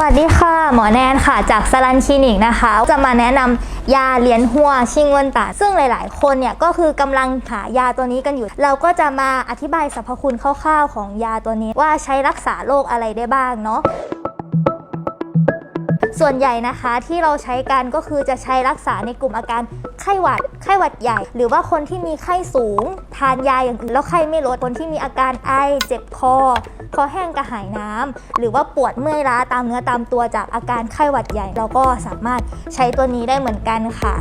วัสดีค่ะ หมอแนนค่ะ จากสลันคลินิกนะคะ จะมาแนะนำยาเหรียญหัวชิงเวนตาซึ่งหลาย ๆ คนเนี่ยก็คือกำลังหายาตัวนี้กันอยู่ เราก็จะมาอธิบายสรรพคุณคร่าว ๆ ของยาตัวนี้ ว่าใช้รักษาโรคอะไรได้บ้างเนาะส่วนใหญ่นะคะที่เราใช้กันก็คือจะใช้รักษาในกลุ่มอาการไข้หวัด ไข้หวัดใหญ่ หรือว่าคนที่มีไข้สูง ทานยาอย่างอื่นแล้วไข้ไม่ลดคนที่มีอาการไอเจ็บคอ คอแห้งกระหายน้ำหรือว่าปวดเมื่อยล้าตามเนื้อตามตัวจากอาการไข้หวัดใหญ่ เราก็สามารถใช้ตัวนี้ได้เหมือนกันค่ะ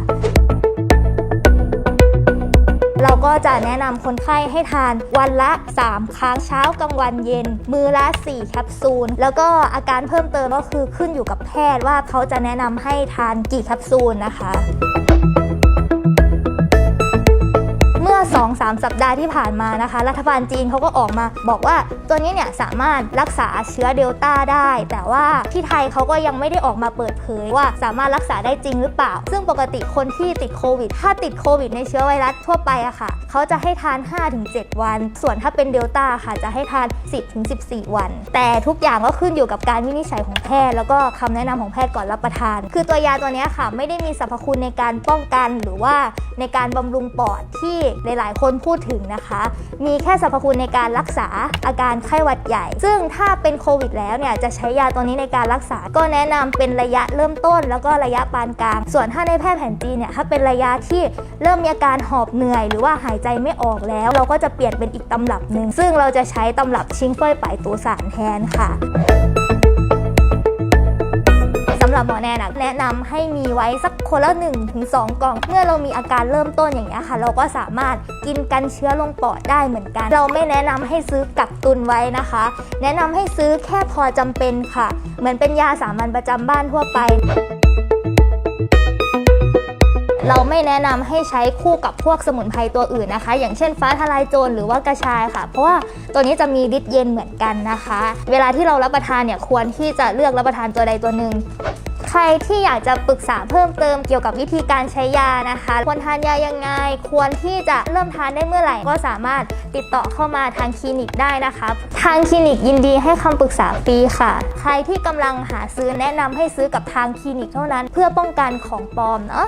เราก็จะแนะนำคนไข้ให้ทานวันละ 3 ครั้งเช้ากลางวันเย็น มือละ 4 แคปซูล แล้วก็อาการเพิ่มเติมก็คือขึ้นอยู่กับแพทย์ว่าเขาจะแนะนำให้ทานกี่แคปซูลนะคะ 2-3 สัปดาห์ที่ผ่านมานะคะ รัฐบาลจีนเขาก็ออกมาบอกว่าตัวนี้เนี่ยสามารถรักษาเชื้อเดลต้าได้ แต่ว่าที่ไทยเขาก็ยังไม่ได้ออกมาเปิดเผยว่าสามารถรักษาได้จริงหรือเปล่า ซึ่งปกติคนที่ติดโควิด ถ้าติดโควิดในเชื้อไวรัสทั่วไปอะค่ะ เขาจะให้ทาน 5-7 วัน ส่วนถ้าเป็นเดลต้าค่ะจะให้ทาน 10-14 วัน แต่ทุกอย่างก็ขึ้นอยู่กับการวินิจฉัยของแพทย์ แล้วก็คำแนะนำของแพทย์ก่อนรับประทาน คือตัวยาตัวนี้ค่ะ ไม่ได้มีสรรพคุณในการป้องกันหรือว่าในการบำรุงปอดที่หลาย ๆ คนพูดถึงนะคะ มีแค่สรรพคุณในการรักษาอาการไข้หวัดใหญ่ ซึ่งถ้าเป็นโควิดแล้วเนี่ยจะใช้ยาตัวนี้ในการรักษา ก็แนะนำเป็นระยะเริ่มต้น แล้วก็ระยะปานกลาง ส่วนถ้าในแพทย์แผนจีนเนี่ยถ้าเป็นระยะที่เริ่มมีอาการหอบเหนื่อย หรือว่าหายใจไม่ออกแล้ว เราก็จะเปลี่ยนเป็นอีกตำรับหนึ่งซึ่งเราจะใช้ตำรับชิงเฟยไปตูสารแทนค่ะ หมอแนนอะแนะนำให้มีไว้สักคนละ1ถึง2กล่อง เมื่อเรามีอาการเริ่มต้นอย่างนี้ยค่ะ เราก็สามารถกินกันเชื้อลงปอดได้เหมือนกัน เราไม่แนะนำให้ซื้อกักตุนไว้นะคะ แนะนำให้ซื้อแค่พอจำเป็นค่ะ เหมือนเป็นยาสามัญประจำบ้านทั่วไปเราไม่แนะนำให้ใช้คู่กับพวกสมุนไพรตัวอื่นนะคะ อย่างเช่นฟ้าทลายโจรหรือว่ากระชายค่ะ เพราะว่าตัวนี้จะมีฤทธิ์เย็นเหมือนกันนะคะ เวลาที่เรารับประทานเนี่ยควรที่จะเลือกรับประทานตัวใดตัวหนึ่ง ใครที่อยากจะปรึกษาเพิ่มเติมเกี่ยวกับวิธีการใช้ยานะคะ ควรทานยายังไง ควรที่จะเริ่มทานได้เมื่อไหร่ ก็สามารถติดต่อเข้ามาทางคลินิกได้นะคะ ทางคลินิกยินดีให้คำปรึกษาฟรีค่ะ ใครที่กำลังหาซื้อแนะนำให้ซื้อกับทางคลินิกเท่านั้น เพื่อป้องกันของปลอมเนาะ